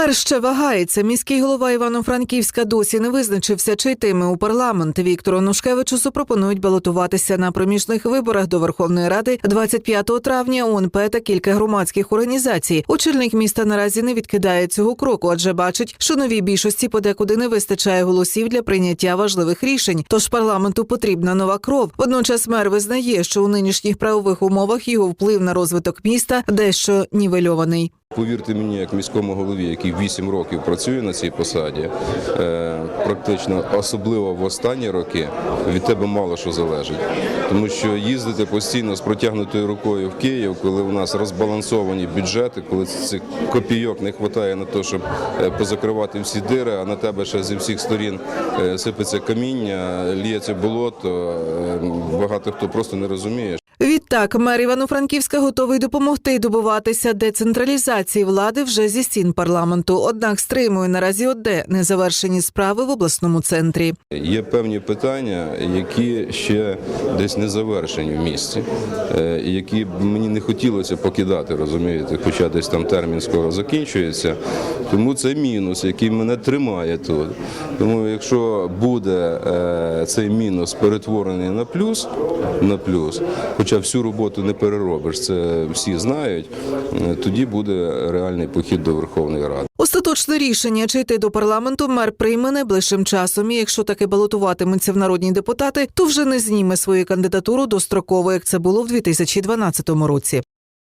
Мер ще вагається. Міський голова Івано-Франківська досі не визначився, чи йтиме у парламент. Віктору Нушкевичусу пропонують балотуватися на проміжних виборах до Верховної Ради 25 травня. ОНП та кілька громадських організацій. Очільник міста наразі не відкидає цього кроку, адже бачить, що новій більшості подекуди не вистачає голосів для прийняття важливих рішень. Тож парламенту потрібна нова кров. Водночас мер визнає, що у нинішніх правових умовах його вплив на розвиток міста дещо нівельований. Повірте мені, як міському голові, який 8 років працює на цій посаді, е, практично особливо в останні роки від тебе мало що залежить. Тому що їздити постійно з протягнутою рукою в Київ, коли у нас розбалансовані бюджети, коли цих копійок не вистачає на те, щоб е, позакривати всі дири, а на тебе ще зі всіх сторін е, сипеться каміння, ліється болото. Багато хто просто не розуміє, Відтак, мер Івано-Франківська готовий допомогти добуватися децентралізації влади вже зі стін парламенту. Однак стримує наразі одне незавершені справи в обласному центрі. Є певні питання, які ще десь не завершені в місті, е, які б мені не хотілося покидати, розумієте, хоча десь там термін скоро закінчується. Тому це мінус, який мене тримає тут. Тому якщо буде е, цей мінус перетворений на плюс, на плюс, хоча всю роботу не переробиш, це всі знають, тоді буде реальний похід до Верховної Ради. Остаточне рішення, чи йти до парламенту, мер прийме найближчим часом. І якщо таки балотуватиметься в народні депутати, то вже не зніме свою кандидатуру достроково, як це було в 2012 році.